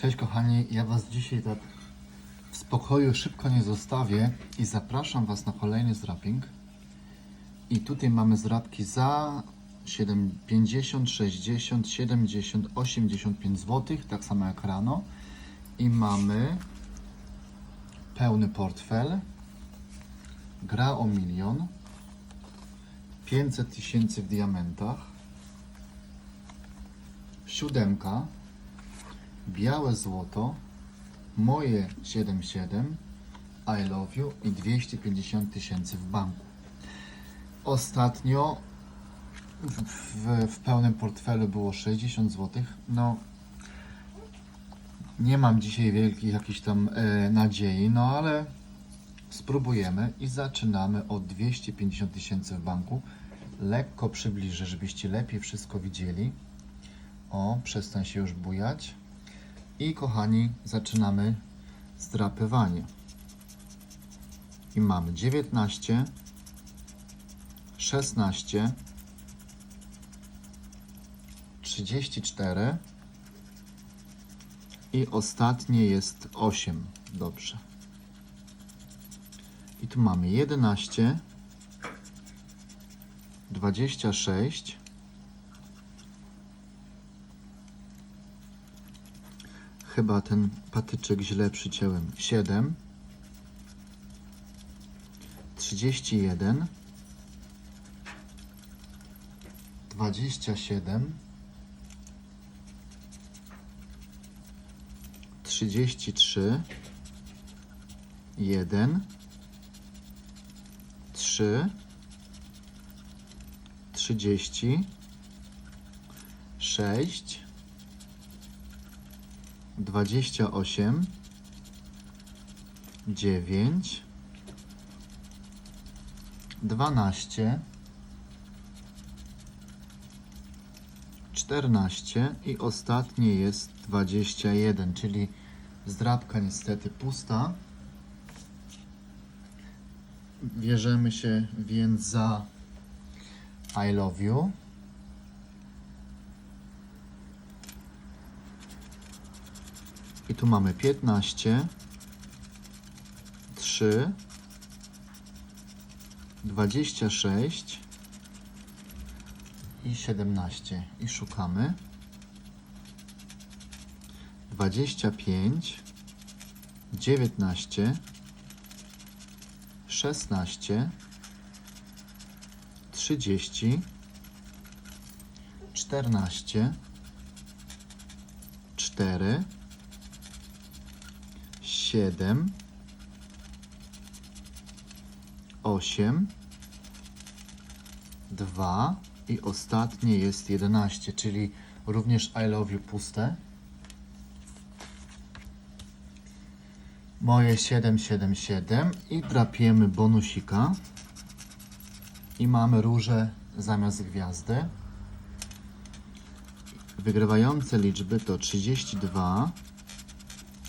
Cześć kochani, ja Was dzisiaj tak w spokoju szybko nie zostawię i zapraszam Was na kolejny zrapping. I tutaj mamy zrapki za 7, 50, 60, 70, 85 zł, tak samo jak rano. I mamy pełny portfel, gra o milion, 500 tysięcy w diamentach, siódemka, białe złoto, moje 77, I love you i 250 tysięcy w banku. Ostatnio w, w, w pełnym portfelu było 60 zł. No, nie mam dzisiaj wielkich jakichś tam e, nadziei, no ale spróbujemy i zaczynamy od 250 tysięcy w banku. Lekko przybliżę, żebyście lepiej wszystko widzieli. O, przestań się już bujać. I kochani, zaczynamy zdrapywanie. I mamy 19, 16, 34 i ostatnie jest 8. Dobrze. I tu mamy 11, 26, Chyba ten patyczek źle przyciąłem. 7 31 27 33 1 3 30 6 28 9 12 14 i ostatnie jest 21, czyli zdrabka niestety pusta. Bierzemy się więc za I love you. I tu mamy 15, 3, 26 i 17. I szukamy. 25, 19, 16, 30, 14, 4, 7, 8, 2 i ostatnie jest 11, czyli również I love you puste. Moje 777 i drapiemy bonusika. I mamy róże zamiast gwiazdy. Wygrywające liczby to 32,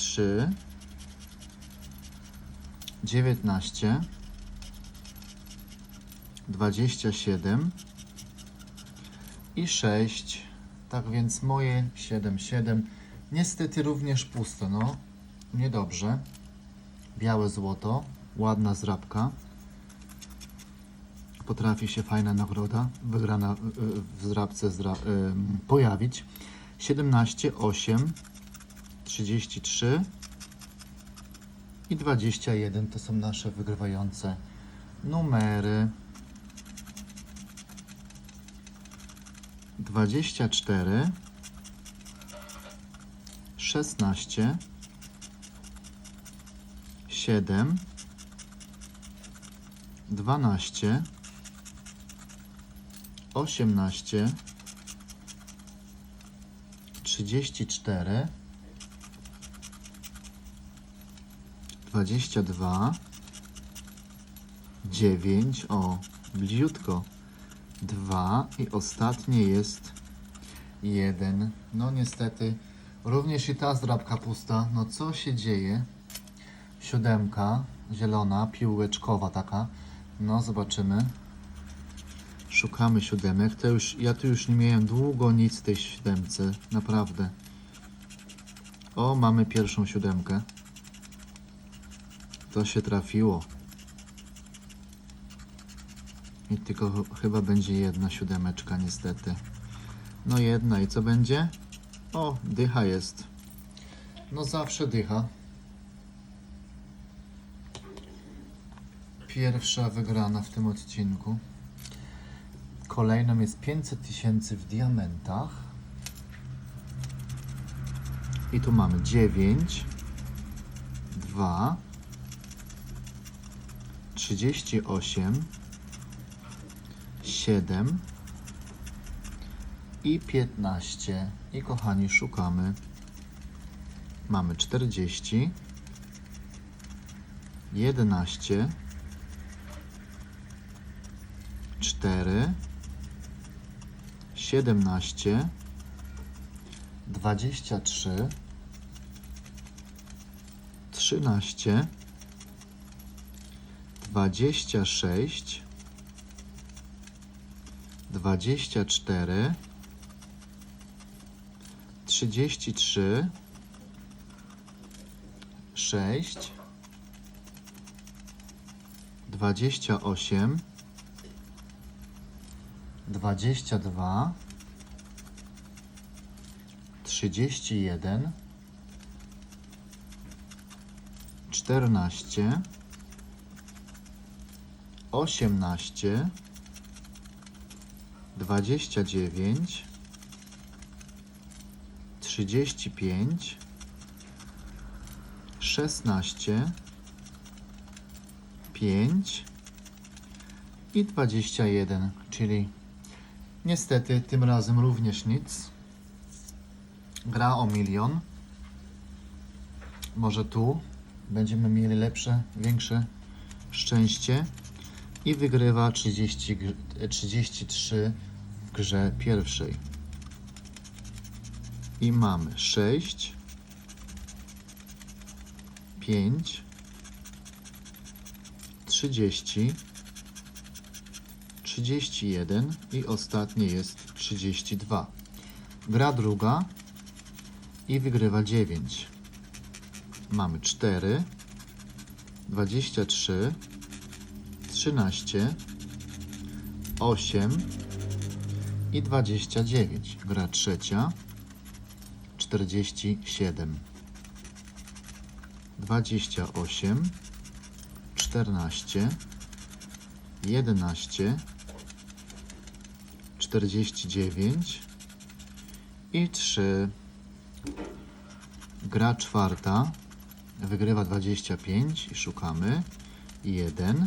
33, 3, 19, 27 i 6. Tak więc moje 7, 7. Niestety również puste, no. Niedobrze. Białe złoto, ładna zrabka. Potrafi się fajna nagroda wygrana y, y, w zrabce zra, y, pojawić. 17, 8, 33 i 21 to są nasze wygrywające numery. 24 16 7 12 18 34, 22, 9, o, bliziutko, 2 i ostatnie jest 1. No niestety, również i ta zdrabka pusta. No co się dzieje? Siódemka, zielona, piłeczkowa taka. No zobaczymy. Szukamy siódemek. To już, ja tu już nie miałem długo nic w tej siódemce. Naprawdę. O, mamy pierwszą siódemkę. To się trafiło. I tylko ch- chyba będzie jedna siódemeczka niestety. No jedna i co będzie? O, dycha jest. No zawsze dycha. Pierwsza wygrana w tym odcinku. Kolejną jest 500 tysięcy w diamentach. I tu mamy 9, 2, 38, 7 i 15. I kochani, szukamy. Mamy 40, 11, 4, 17, 23, 13, 26, 24, 33, 6, 28, 22, 31, 14, 18, 29, 35, 16, 5 i 21, czyli niestety tym razem również nic. Gra o milion. Może tu będziemy mieli lepsze, większe szczęście i wygrywa 30, gr- 33 w grze pierwszej. I mamy 6, 5, 30, 31 i ostatnie jest 32. Gra druga i wygrywa 9. Mamy 4, 23, 13, 8 i 29. Gra trzecia 47, 28, 14, 11, 49 i 3. Gra czwarta wygrywa 25 i szukamy. 1,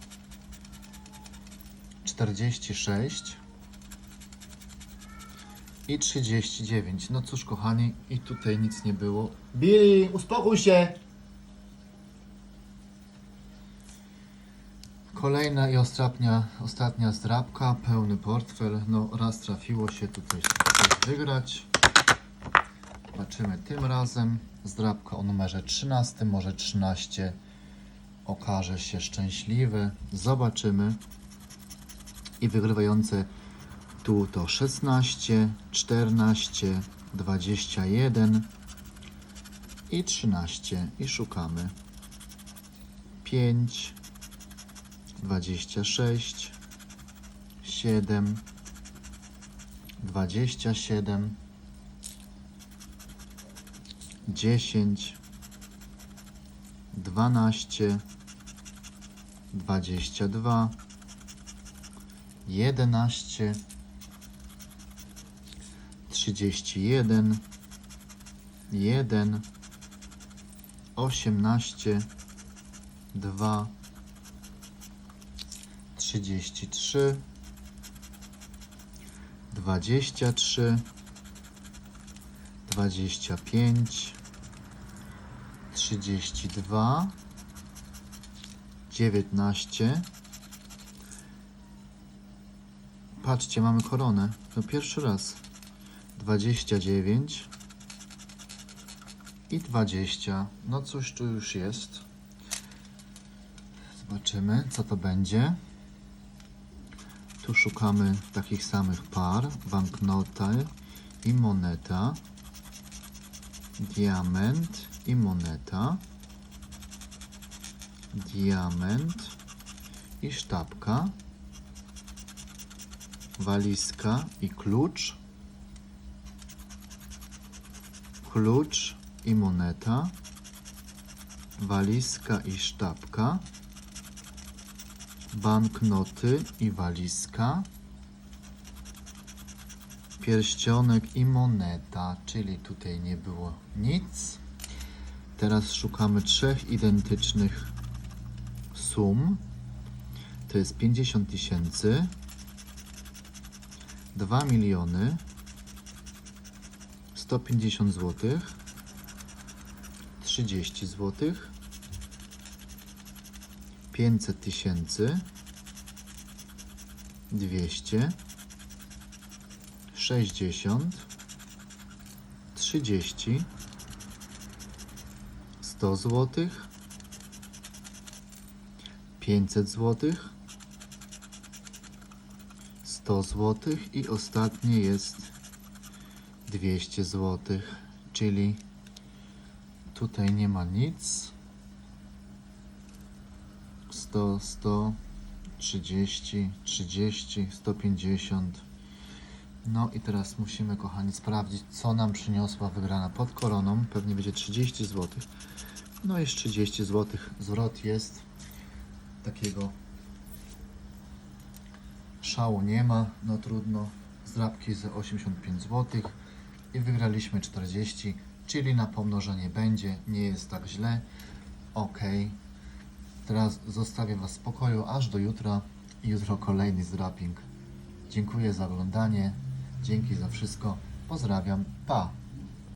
46 i 39. No cóż, kochani, i tutaj nic nie było. Billy, uspokój się! Kolejna i ostatnia, ostatnia zdrabka, pełny portfel. No raz trafiło się tutaj coś wygrać. Zobaczymy tym razem. Zdrabka o numerze 13, może 13 okaże się szczęśliwy. Zobaczymy. I wygrywające tu to 16, 14, 21 i 13. I szukamy. 5, 26, 7, 27, dziesięć, dwanaście, dwadzieścia dwa, jedenaście, trzydzieści jeden, jeden, osiemnaście, dwa, trzydzieści trzy, dwadzieścia trzy, dwadzieścia pięć, trzydzieści dwa, dziewiętnaście. Patrzcie, mamy koronę. To pierwszy raz. Dwadzieścia dziewięć i dwadzieścia. No cóż tu już jest. Zobaczymy, co to będzie. Tu szukamy takich samych par. Banknota i moneta. Diament i moneta. Diament i sztabka. Walizka i klucz. Klucz i moneta. Walizka i sztabka banknoty i walizka, pierścionek i moneta, czyli tutaj nie było nic. Teraz szukamy trzech identycznych sum. To jest 50 tysięcy, 2 miliony, 150 zł, 30 złotych. 500 tysięcy, 200, 60, 30, 100 złotych, 500 złotych, 100 złotych i ostatnie jest 200 złotych, czyli tutaj nie ma nic. 100, 100, 30, 30, 150. No i teraz musimy, kochani, sprawdzić, co nam przyniosła wygrana pod koroną. Pewnie będzie 30 zł. No jest 30 zł. Zwrot jest. Takiego szału nie ma. No trudno. Zdrabki za 85 zł. I wygraliśmy 40, czyli na pomnożenie będzie. Nie jest tak źle. Ok. Teraz zostawię Was w spokoju aż do jutra. Jutro kolejny zdraping. Dziękuję za oglądanie. Dzięki za wszystko. Pozdrawiam. Pa!